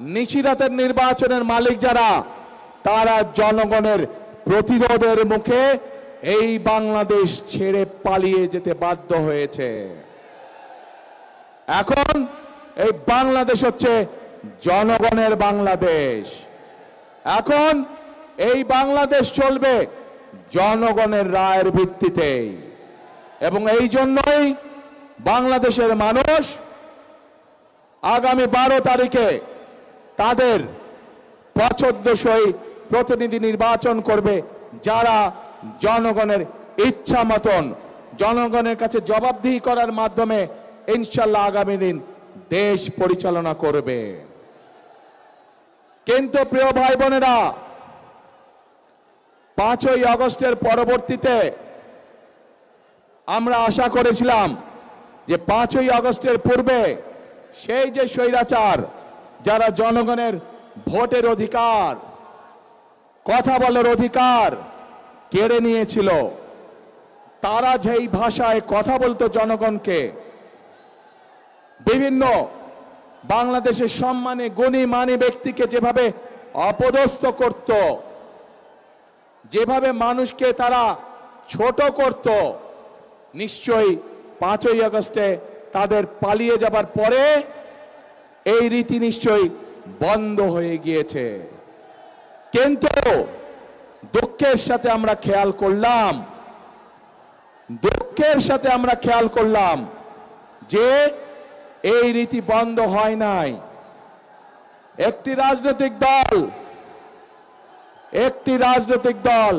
নিশিরাতের নির্বাচনের মালিক যারা, তারা জনগণের প্রতিরোধের মুখে এই বাংলাদেশ ছেড়ে পালিয়ে যেতে বাধ্য হয়েছে। এখন এই বাংলাদেশ হচ্ছে জনগণের বাংলাদেশ। এখন এই বাংলাদেশ চলবে জনগণের রায়ের ভিত্তিতেই। এবং এই জন্যই বাংলাদেশের মানুষ আগামী বারো তারিখে তাদের পছন্দসই প্রতিনিধি নির্বাচন করবে যারা জনগণের ইচ্ছা মতন, জনগণের কাছে জবাবদিহি করার মাধ্যমে ইনশাল্লাহ আগামী দিন দেশ পরিচালনা করবে। কিন্তু প্রিয় ভাই বোনেরা পাঁচই আগস্টের পরবর্তীতে আমরা আশা করেছিলাম যে পাঁচই আগস্টের পূর্বে সেই যে স্বৈরাচার যারা জনগণের ভোটের অধিকার, কথা বলার অধিকার কেড়ে নিয়েছিল, তারা যেই ভাষায় কথা বলতো জনগণকে, বিভিন্ন বাংলাদেশের সম্মানে গুণী মানি ব্যক্তিকে যেভাবে অপদস্থ করত, যেভাবে মানুষকে তারা ছোট করত, নিশ্চয়ই পাঁচই আগস্টে তাদের পালিয়ে যাবার পরে এই রীতি নিশ্চয়ই বন্ধ হয়ে গিয়েছে। কিন্তু দুঃখের সাথে আমরা খেয়াল করলাম, দুঃখের সাথে আমরা খেয়াল করলাম যে এই রীতি বন্ধ হয় নাই। একটি রাজনৈতিক দল, একটি রাজনৈতিক দল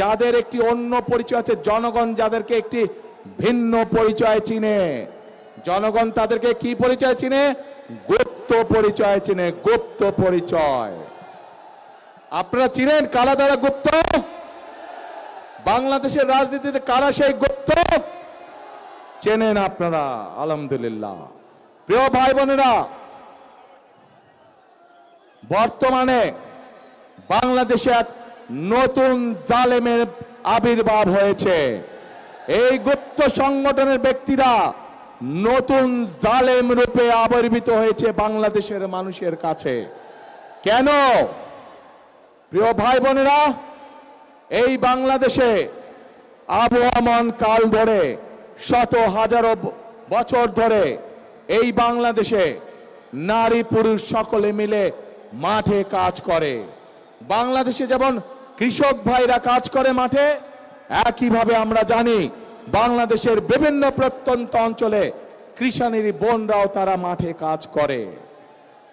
যাদের একটি অন্য পরিচয় আছে, জনগণ যাদেরকে একটি ভিন্ন পরিচয় চিনে। জনগণ তাদেরকে কি পরিচয় চিনে? গুপ্ত পরিচয় চিনে গুপ্ত পরিচয়। আপনারা চিনেন কারা দ্বারা গুপ্ত? বাংলাদেশের রাজনীতিতে কারা সেই গুপ্ত? চেনেন আপনারা, আলহামদুলিল্লাহ। প্রিয় ভাই বোনেরা, বর্তমানে বাংলাদেশে এক নতুন জালেমের আবির্ভাব হয়েছে। এই গুপ্ত সংগঠনের ব্যক্তিরা নতুন জালেম রূপে আবির্ভূত হয়েছে বাংলাদেশের মানুষের কাছে। কেন? প্রিয় ভাই বোনেরা, এই বাংলাদেশে আবহমান কাল ধরে শত হাজারো বছর ধরে এই বাংলাদেশে নারী পুরুষ সকলে মিলে মাঠে কাজ করে। বাংলাদেশে যেমন কৃষক ভাইরা কাজ করে মাঠে, একইভাবে আমরা জানি বাংলাদেশের বিভিন্ন প্রত্যন্ত অঞ্চলে কৃষানির বোনরাও তারা মাঠে কাজ করে।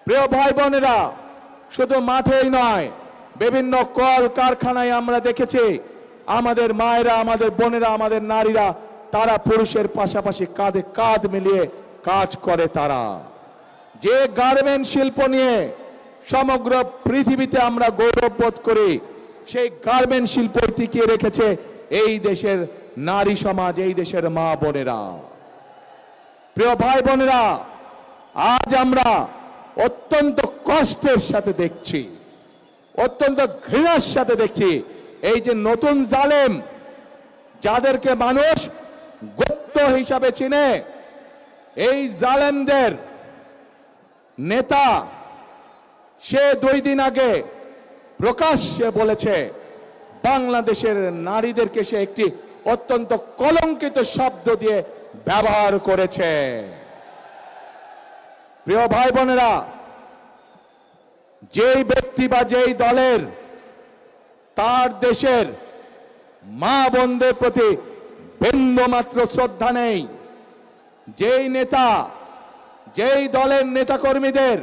প্রিয় ভাই বোনেরা, শুধু মাঠেই নয়, বিভিন্ন কল কারখানায় আমরা দেখেছি, আমাদের মায়েরা, আমাদের বোনেরা, আমাদের নারীরা, তারা পুরুষের পাশাপাশি কাঁধে কাঁধ মিলিয়ে কাজ করে তারা। যে গার্মেন্ট শিল্প নিয়ে সমগ্র পৃথিবীতে আমরা গৌরব বোধ করি, সেই গার্মেন্ট শিল্প টিকিয়ে রেখেছে এই দেশের নারী সমাজ এই দেশের মা বোনেরা। প্রিয় ভাই বোনেরা, আজ আমরা অত্যন্ত কষ্টের সাথে দেখছি, অত্যন্ত ঘৃণার সাথে দেখছি এই যে নতুন জালেম যাদেরকে মানুষ গুপ্ত হিসাবে চিনে, এই জালেমদের নেতা সে দুই দিন আগে প্রকাশ্যে বলেছে, বাংলাদেশের নারীদেরকে সে একটি অত্যন্ত কলঙ্কিত শব্দ দিয়ে ব্যবহার করেছে। প্রিয় ভাই বোনেরা যেই ব্যক্তি বা যেই দলের, তার দেশের মা বোনদের প্রতি বিন্দুমাত্র শ্রদ্ধা নেই। যেই নেতা, যেই দলের নেতাকর্মীদের,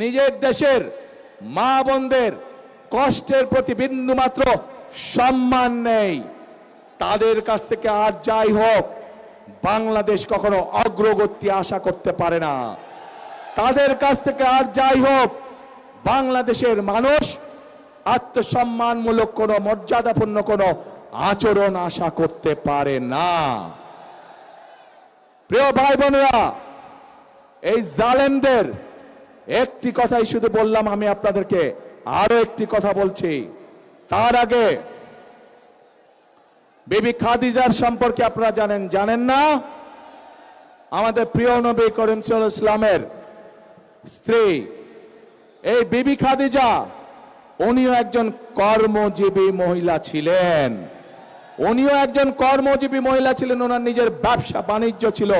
নিজের দেশের মা বোনদের কষ্টের প্রতি বিন্দুমাত্র সম্মান নেই। তাদের কাছ থেকে আর যাই হোক, বাংলাদেশ কখনো অগ্রগতি আশা করতে পারে না। তাদের কাছ থেকে আর যাই হোক, বাংলাদেশের মানুষ আত্মসম্মানমূলক কোনো মর্যাদাপূর্ণ কোনো আচরণ আশা করতে পারে না। প্রিয় ভাই বোনেরা, এই জালেমদের একটি কথাই শুধু বললাম আমি আপনাদেরকে, আরও একটি কথা বলছি। তার আগে বিবি খাদিজার সম্পর্কে আপনারা জানেন জানেন না? আমাদের প্রিয় নবী করিম ইসলামের স্ত্রী, এই বিবি খাদিজা, উনিও একজন কর্মজীবী মহিলা ছিলেন। উনিও একজন কর্মজীবী মহিলা ছিলেন, ওনার নিজের ব্যবসা বাণিজ্য ছিল,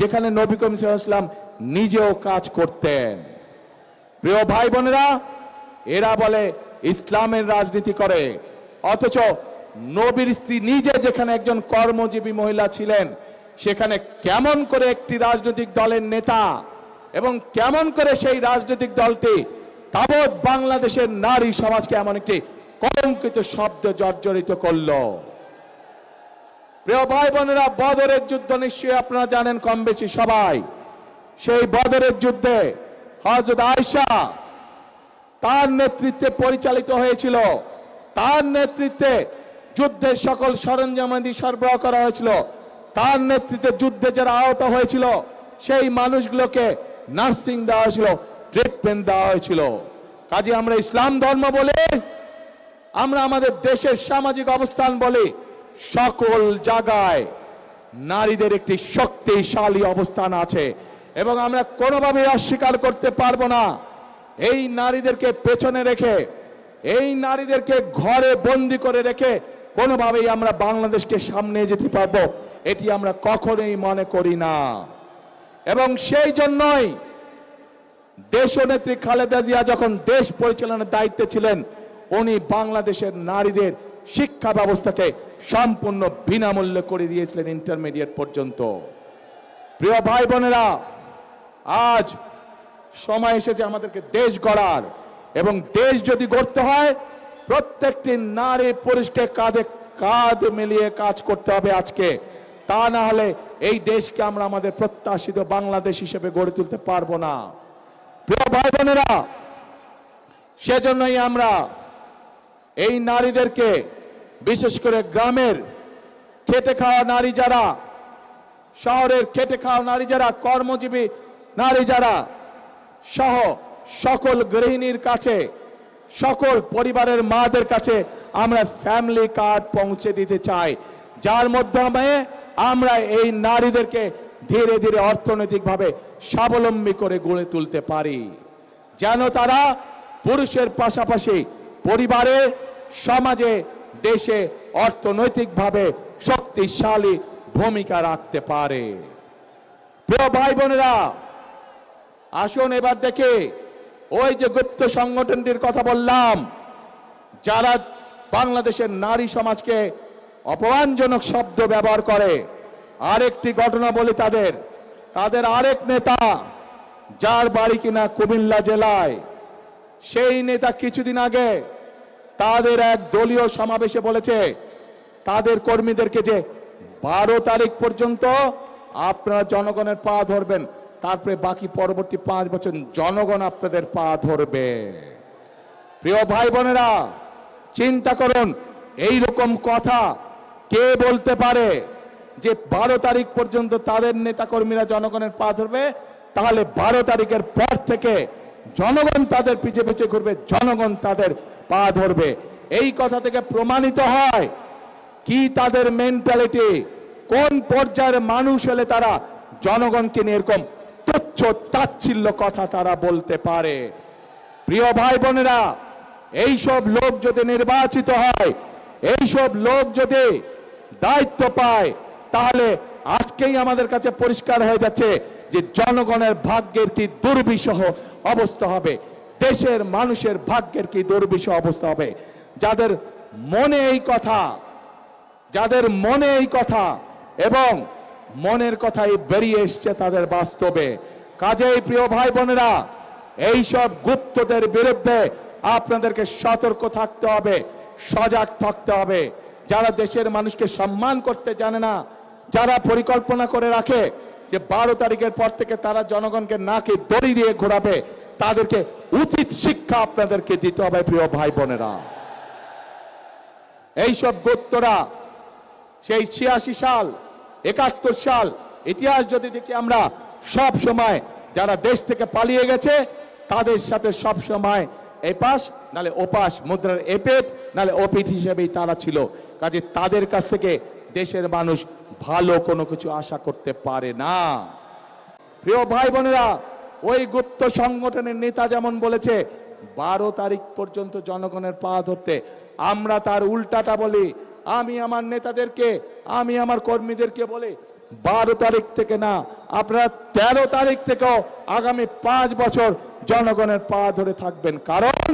যেখানে নবী করিম আলাইহি নিজেও কাজ করতেন। প্রিয় ভাই বোনেরা, এরা বলে ইসলামের রাজনীতি করে, অথচ নবীর স্ত্রী নিজে যেখানে একজন কর্মজীবী মহিলা ছিলেন, সেখানে কেমন করে একটি রাজনৈতিক দলের নেতা এবং কেমন করে সেই রাজনৈতিক দলটি তাবৎ বাংলাদেশের নারী সমাজকে এমন একটি কলঙ্কিত শব্দ জর্জরিত করল। প্রিয় ভাই বোনেরা বদরের যুদ্ধ নিশ্চয়ই আপনারা জানেন কম বেশি সবাই। সেই বদরের যুদ্ধে হজরত আয়সা তার নেতৃত্বে পরিচালিত হয়েছিল। তার নেতৃত্বে যুদ্ধের সকল সরঞ্জামাদি সরবরাহ করা হয়েছিল। তার নেতৃত্বে যুদ্ধে যারা আহত হয়েছিল, সেই মানুষগুলোকে নার্সিং দেওয়া হয়েছিল, ট্রিটমেন্ট দেওয়া হয়েছিল। কাজে আমরা ইসলাম ধর্ম বলে, আমরা আমাদের দেশের সামাজিক অবস্থান বলি, সকল জায়গায় নারীদের একটি শক্তিশালী অবস্থান আছে এবং আমরা কোনোভাবে অস্বীকার করতে পারব না। এই নারীদেরকে পেছনে রেখে, এই নারীদেরকে ঘরে বন্দি করে রেখে কোনোভাবেই আমরা বাংলাদেশকে সামনে যেতে পারব, এটি আমরা কখনোই মনে করি না। এবং সেই জন্যই দেশনেত্রী খালেদা জিয়া যখন দেশ পরিচালনার দায়িত্বে ছিলেন, উনি বাংলাদেশের নারীদের শিক্ষা ব্যবস্থাকে সম্পূর্ণ বিনামূল্যে করে দিয়েছিলেন ইন্টারমিডিয়েট পর্যন্ত। প্রিয় ভাই বোনেরা, আজ সময় এসেছে আমাদেরকে দেশ গড়ার। এবং দেশ যদি গড়তে হয় প্রত্যেকটি নারী পুরুষকে কাঁধে কাঁধ মিলিয়ে কাজ করতে হবে আজকে। তা না হলে এই দেশকে আমরা আমাদের প্রত্যাশিত বাংলাদেশ হিসেবে গড়ে তুলতে পারব না। প্রিয় ভাই বোনেরা সেজন্যই আমরা এই নারীদেরকে, বিশেষ করে গ্রামের খেটে খাওয়া নারী যারা, শহরের খেটে খাওয়া নারী যারা, কর্মজীবী নারী যারা, সহ সকল গৃহিণীর কাছে সকল পরিবারের মাদের কাছে আমরা ফ্যামিলি কার্ড পৌঁছে দিতে চাই। যার মাধ্যমে আমরা এই নারীদেরকে ধীরে ধীরে অর্থনৈতিকভাবে স্বাবলম্বী করে গড়ে তুলতে পারি। যেন তারা পুরুষের পাশাপাশি পরিবারে, সমাজে, দেশে অর্থনৈতিকভাবে শক্তিশালী ভূমিকা রাখতে পারে। প্রিয় ভাই বোনেরা, আসুন এবার দেখে ওই যে গুপ্ত সংগঠনটির কথা বললাম, যারা বাংলাদেশের নারী সমাজকে অপমানজনক শব্দ ব্যবহার করে, আরেকটি ঘটনা বলি তাদের তাদের আরেক নেতা, যার বাড়ি কিনা কুমিল্লা জেলায়, সেই নেতা কিছুদিন আগে তাদের এক দলীয় সমাবেশে বলেছে, তাদের কর্মীদেরকে যে বারো তারিখ পর্যন্ত আপনারা জনগণের পা ধরবেন তারপরে বাকি পরবর্তী পাঁচ বছর জনগণ আপনাদের পা ধরবে। প্রিয় ভাই বোনেরা, চিন্তা করুন এই রকম কথা কে বলতে পারে যে বারো তারিখ পর্যন্ত তাদের নেতাকর্মীরা জনগণের পা ধরবে? তাহলে বারো তারিখের পর থেকে জনগণ তাদের পিছে পিছে ঘুরবে, জনগণ তাদের পা ধরবে। এই কথা থেকে প্রমাণিত হয় কি তাদের মেন্টালিটি কোন পর্যায়ের মানুষ হলে তারা জনগণকে নিয়ে এরকম তুচ্ছ তাচ্ছিল্য কথা তারা বলতে পারে। প্রিয় ভাই বোনেরা এইসব লোক যদি নির্বাচিত হয় এইসব লোক যদি দায়িত্ব পায়, তাহলে আজকেই আমাদের কাছে পরিষ্কার হয়ে যাচ্ছে যে জনগণের ভাগ্যের কি দুর্বিষহ অবস্থা হবে, দেশের মানুষের ভাগ্যের কি দুর্বিষহ অবস্থা হবে। যাদের মনে এই কথা, যাদের মনে এই কথা, এবং মনের কথাই বেরিয়ে এসছে তাদের বাস্তবে। কাজেই প্রিয় ভাই বোনেরা এইসব গুপ্তদের বিরুদ্ধে আপনাদেরকে সতর্ক থাকতে হবে, সজাগ থাকতে হবে। যারা দেশের মানুষকে সম্মান করতে জানে না, যারা পরিকল্পনা করে রাখে যে বারো তারিখের পর থেকে তারা জনগণকে নাকে দড়ি দিয়ে ঘোরাবে, তাদেরকে উচিত শিক্ষা আপনাদেরকে দিতে হবে প্রিয় ভাই বোনেরা। এইসব গোত্তরা সেই ছিয়াশি সাল একাত্তর সাল ইতিহাস যদি দেখি আমরা, সব সময় যারা দেশ থেকে পালিয়ে গেছে, তাদের সাথে সব সময় এপাশ নালে ওপাশ মুদ্রার এপেট নালে ওপিট হিসেবেই তারা ছিল। কাজে তাদের কাছ থেকে দেশের মানুষ ভালো কোনো কিছু আশা করতে পারে না। প্রিয় ভাই বোনেরা, ওই গুপ্ত সংগঠনের নেতা যেমন বলেছে, বারো তারিখ পর্যন্ত জনগণের পা ধরতে, আমরা তার উল্টাটা বলি আমি আমার নেতাদেরকে, আমি আমার কর্মীদেরকে বলি বারো তারিখ থেকে না, আপনারা তেরো তারিখ থেকেও আগামী পাঁচ বছর জনগণের পা ধরে থাকবেন। কারণ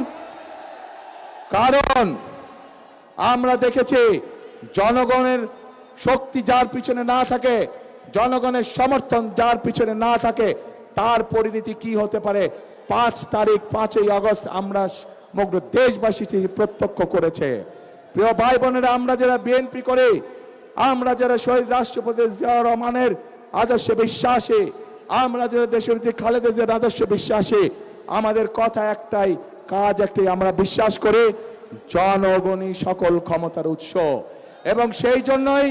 কারণ আমরা দেখেছি জনগণের শক্তি যার পিছনে না থাকে, জনগণের সমর্থন যার পিছনে না থাকে, তার পরিণতি কি হতে পারে? পাঁচ তারিখ, পাঁচই আগস্ট আমরা সমগ্র দেশবাসী প্রত্যক্ষ করেছে। প্রিয় ভাই বোনেরা, আমরা যারা বিএনপি করে, আমরা যারা শহীদ রাষ্ট্রপতি জিয়াউর রহমানের আদর্শ বিশ্বাসে, আমরা যারা দেশের খালেদা জিয়ার আদর্শে বিশ্বাসী, আমাদের কথা একটাই, কাজ একটাই, আমরা বিশ্বাস করে জনগণই সকল ক্ষমতার উৎস। এবং সেই জন্যই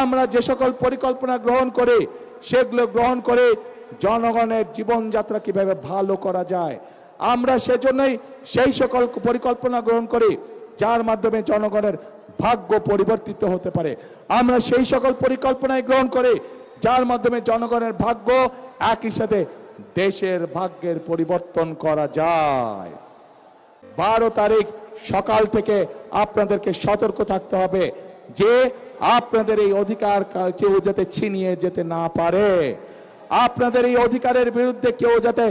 আমরা যে সকল পরিকল্পনা গ্রহণ করে, সেগুলো গ্রহণ করে জনগণের জীবনযাত্রা কীভাবে ভালো করা যায়, আমরা সেজন্যই সেই সকল পরিকল্পনা গ্রহণ করি যার মাধ্যমে জনগণের ভাগ্য পরিবর্তিত হতে পারে। আমরা সেই সকল পরিকল্পনায় গ্রহণ করি, যার মাধ্যমে জনগণের ভাগ্য একই সাথে দেশের ভাগ্যের পরিবর্তন করা যায়। বারো তারিখ সকাল থেকে আপনাদেরকে সতর্ক থাকতে হবে যে আপনাদের এই অধিকার কেউ যাতে ছিনিয়ে যেতে না পারে। আপনাদের এই অধিকারের বিরুদ্ধে কেউ যাতে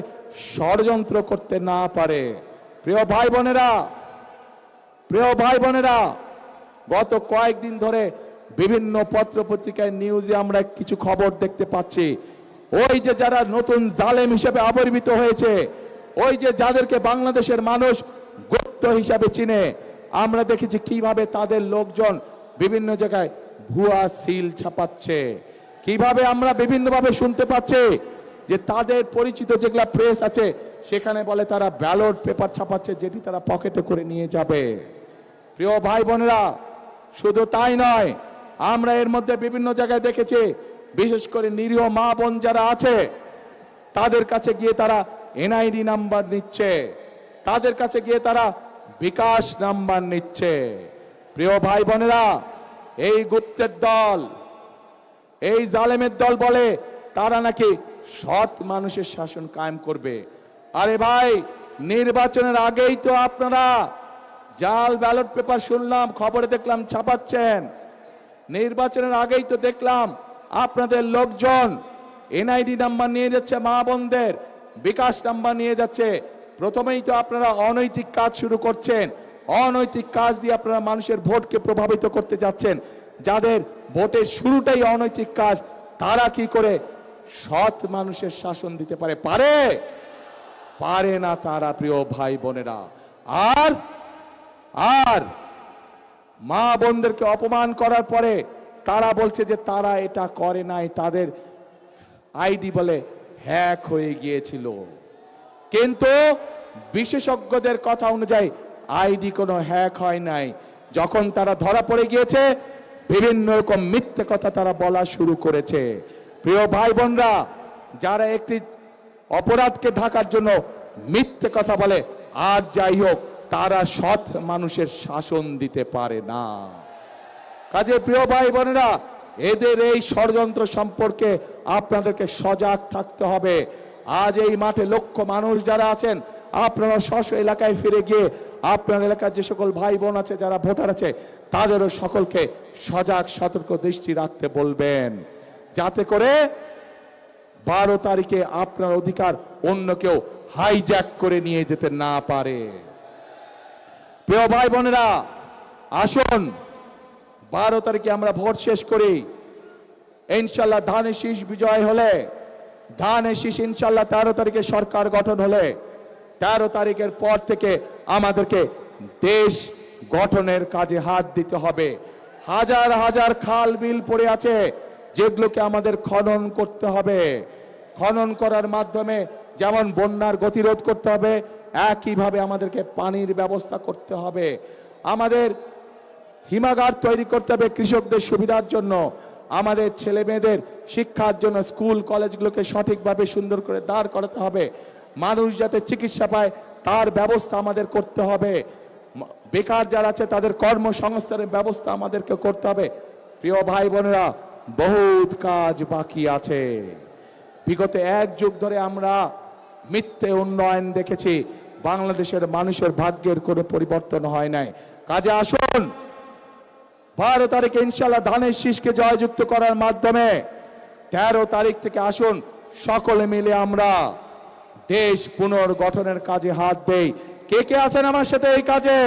ষড়যন্ত্র করতে না পারে। প্রিয় ভাই বোনেরা প্রিয় ভাই বোনেরা, গত কয়েকদিন ধরে বিভিন্ন পত্র পত্রিকায় নিউজে আমরা কিছু খবর দেখতে পাচ্ছি। ওই যে যারা নতুন জালেম হিসেবে আবির্ভূত হয়েছে, ওই যে যাদেরকে বাংলাদেশের মানুষ গুপ্ত হিসাবে চিনে, আমরা দেখেছি কীভাবে তাদের লোকজন বিভিন্ন জায়গায় ভুয়া সিল ছাপাচ্ছে। কীভাবে আমরা বিভিন্নভাবে শুনতে পাচ্ছি যে তাদের পরিচিত যেগুলা প্রেস আছে, সেখানে বলে তারা ব্যালট পেপার ছাপাচ্ছে, যেটি তারা পকেটে করে নিয়ে যাবে। প্রিয় ভাই বোনেরা, শুধু তাই নয়, আমরা এর মধ্যে বিভিন্ন জায়গায় দেখেছি, বিশেষ করে নিরীহ মা বোন যারা আছে, তাদের কাছে গিয়ে তারা এনআইডি নাম্বার নিচ্ছে, তাদের কাছে গিয়ে তারা বিকাশ নাম্বার নিচ্ছে। প্রিয় ভাই বোনেরা, এই গুপ্তের দল, এই জালেমের দল বলে তারা নাকি সৎ মানুষের শাসন কায়েম করবে। আরে ভাই, নির্বাচনের আগেই তো আপনারা জাল ব্যালট পেপার শুনলাম, খবরে দেখলাম ছাপাচ্ছেন। নির্বাচনের আগেই তো দেখলাম আপনাদের লোকজন এনআইডি নাম্বার নিয়ে যাচ্ছে মা বোনদের, বিকাশ নাম্বার নিয়ে যাচ্ছে। প্রথমেই তো আপনারা অনৈতিক কাজ শুরু করছেন। অনৈতিক কাজ দিয়ে আপনারা মানুষের ভোটকে প্রভাবিত করতে যাচ্ছেন। যাদের ভোটের শুরুটাই অনৈতিক কাজ, তারা কি করে সৎ মানুষের শাসন দিতে পারে? পারে? পারে না তারা, প্রিয় ভাই বোনেরা। আর আর মা বোনদেরকে অপমান করার পরে তারা বলছে যে তারা এটা করে নাই, তাদের আইডি বলে হ্যাক হয়ে গিয়েছিল। কিন্তু বিশেষজ্ঞদের কথা অনুযায়ী আইডি কোনো হ্যাক হয় নাই। যখন তারা ধরা পড়ে গিয়েছে, বিভিন্ন রকম মিথ্যে কথা তারা বলা শুরু করেছে। প্রিয় ভাই বোনরা যারা একটি অপরাধকে ঢাকার জন্য মিথ্যে কথা বলে, আর যাই হোক তারা সৎ মানুষের শাসন দিতে পারে না। কাজে প্রিয় ভাই বোনেরা, এদের এই ষড়যন্ত্র সম্পর্কে আপনাদেরকে সজাগ থাকতে হবে। আজ এই মাঠে লক্ষ মানুষ যারা আছেন, আপনারা স্ব স্ব এলাকায় ফিরে গিয়ে আপনার এলাকার যে সকল ভাই বোন আছে, যারা ভোটার আছে, তাদেরও সকলকে সজাগ, সতর্ক দৃষ্টি রাখতে বলবেন। যাতে করে বারো তারিখে আপনার অধিকার অন্য কেউ হাইজ্যাক করে নিয়ে যেতে না পারে। প্রিয় ভাই বোনেরা, আসুন, বারো তারিখে আমরা ভোট শেষ করি। ইনশাল্লাহ ধানের শীষ বিজয় হলে, ধানের শীষ ইনশাল্লাহ তেরো তারিখে সরকার গঠন হলে, তেরো তারিখের পর থেকে আমাদেরকে দেশ গঠনের কাজে হাত দিতে হবে। হাজার হাজার খাল বিল পড়ে আছে, যেগুলোকে আমাদের খনন করতে হবে। খনন করার মাধ্যমে যেমন বন্যার গতিরোধ করতে হবে একইভাবে আমাদেরকে পানির ব্যবস্থা করতে হবে। আমাদের হিমাগার তৈরি করতে হবে কৃষকদের সুবিধার জন্য। আমাদের ছেলে মেয়েদের শিক্ষার জন্য স্কুল, কলেজগুলোকে সঠিকভাবে সুন্দর করে দাঁড় করাতে হবে। মানুষ যাতে চিকিৎসা পায়, তার ব্যবস্থা আমাদের করতে হবে। বেকার যারা আছে, তাদের কর্মসংস্থানের ব্যবস্থা আমাদেরকে করতে হবে। প্রিয় ভাই বোনেরা, বহুত কাজ বাকি আছে। বিগত এক যুগ ধরে আমরা মিথ্যে উন্নয়ন দেখেছি। বাংলাদেশের মানুষের ভাগ্যের কোনো পরিবর্তন হয় নাই। কাজে আসুন। বারো তারিখে ইনশাল্লাহ ধানের শীষকে জয়যুক্ত করার মাধ্যমে তেরো তারিখ থেকে আসুন। সকলে মিলে আমরা দেশ পুনর্গঠনের কাজে হাত দেই। কে কে আছেন আমার সাথে এই কাজে?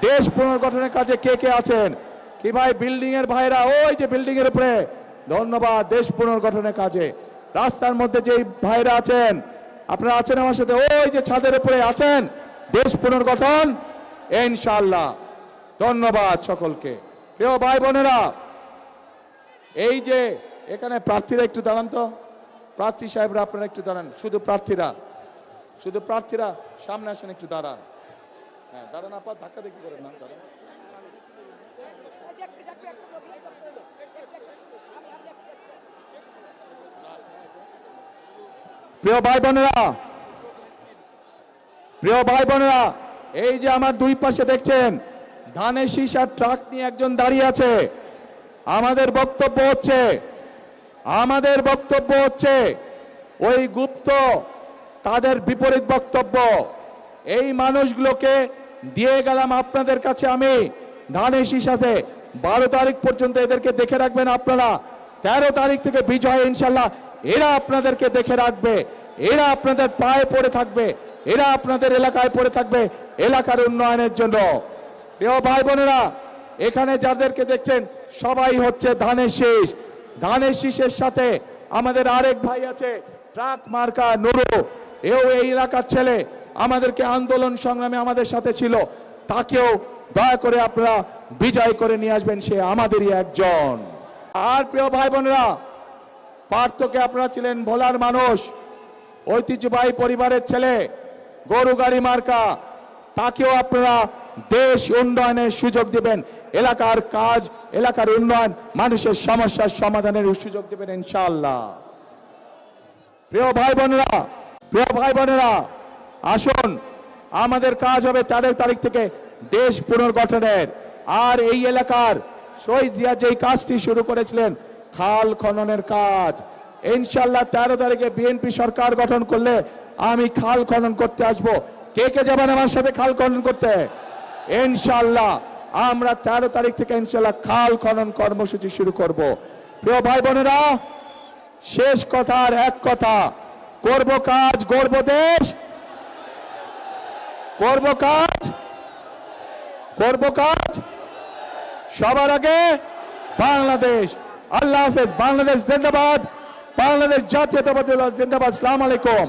দেশ পুনর্গঠনের কাজে কে কে আছেন? কি ভাই বিল্ডিং এর ভাইরা? ওই যে বিল্ডিং এর উপরে। ধন্যবাদ, দেশ পুনর্গঠনের কাজে। রাস্তার মধ্যে যে ভাইরা আছেন আপনারা আছেন আমার সাথে? ওই যে ছাদের উপরে আছেন। দেশ পুনর্গঠন ইনশাল্লাহ ধন্যবাদ সকলকে। প্রিয় ভাই বোনেরা, এই যে এখানে প্রার্থীরা একটু দাঁড়ান তো। প্রার্থী সাহেবরা, আপনারা একটু দাঁড়ান। শুধু প্রার্থীরা। শুধু প্রার্থীরা, সামনে আসেন, একটু দাঁড়ান। হ্যাঁ দাঁড়ান আপা, ধাক্কা দেখি করেন না, দাঁড়ান। প্রিয় ভাই বোনেরা, প্রিয় ভাই বোনেরা, এই যে আমার দুই পাশে দেখছেন, ধানের শীষ আর ট্রাক নিয়ে একজন দাঁড়িয়ে আছে। আমাদের বক্তব্য হচ্ছে, আমাদের বক্তব্য হচ্ছে, ওই গুপ্ত তাদের বিপরীত বক্তব্য। এই মানুষগুলোকে দিয়ে গেলাম আপনাদের কাছে আমি। ধানের শীষ আছে, বারো তারিখ পর্যন্ত এদেরকে দেখে রাখবেন আপনারা। তেরো তারিখ থেকে বিজয় ইনশাল্লাহ। এরা আপনাদেরকে দেখে রাখবে, এরা আপনাদের পায়ে পড়ে থাকবে, এরা আপনাদের এলাকায় পড়ে থাকবে, এলাকার উন্নয়নের জন্য। প্রিয় ভাই বোনেরা এখানে যাদেরকে দেখছেন, সবাই হচ্ছে ধানের শীষ। ধানের শীষের সাথে আমাদের আরেক ভাই আছে, ট্রাক মার্কা নুরু। এও এই এলাকার ছেলে। আমাদেরকে আন্দোলন সংগ্রামে আমাদের সাথে ছিল। তাকেও দয়া করে আপনারা বিজয় করে নিয়ে আসবেন, সে আমাদেরই একজন। আর প্রিয় ভাই বোনেরা পার্থকে আপনারা ছিলেন ভোলার মানুষ, ঐতিহ্যবাহী পরিবারের ছেলে, গরু গাড়ি মার্কা, তাকেও আপনারা দেশ উন্নয়নের সুযোগ দিবেন। এলাকার কাজ, এলাকার উন্নয়ন, মানুষের সমস্যার সমাধানের সুযোগ দিবেন ইনশাআল্লাহ। প্রিয় ভাই বোনেরা, প্রিয় ভাই বোনেরা, আসুন, আমাদের কাজ হবে তেরো তারিখ থেকে দেশ পুনর্গঠনের। আর এই এলাকার শহীদ জিয়া যেই কাজটি শুরু করেছিলেন খাল খননের কাজ। ইনশাল্লাহ তেরো তারিখে বিএনপি সরকার গঠন করলে আমি খাল খনন করতে আসব। কে কে যাবেন আমার সাথে খাল খনন করতে? ইনশাল্লাহ আমরা তেরো তারিখ থেকে ইনশাল্লাহ খাল খনন কর্মসূচি শুরু করব। প্রিয় ভাই বোনেরা, শেষ কথার এক কথা। করব কাজ গর্ব দেশ। করব কাজ করব কাজ। সবার আগে বাংলাদেশ। আল্লাহ হাফেজ বাংলাদেশ জিন্দাবাদ। বাংলাদেশ জাতীয়তাবাদী জিন্দাবাদ সালাম আলাইকুম।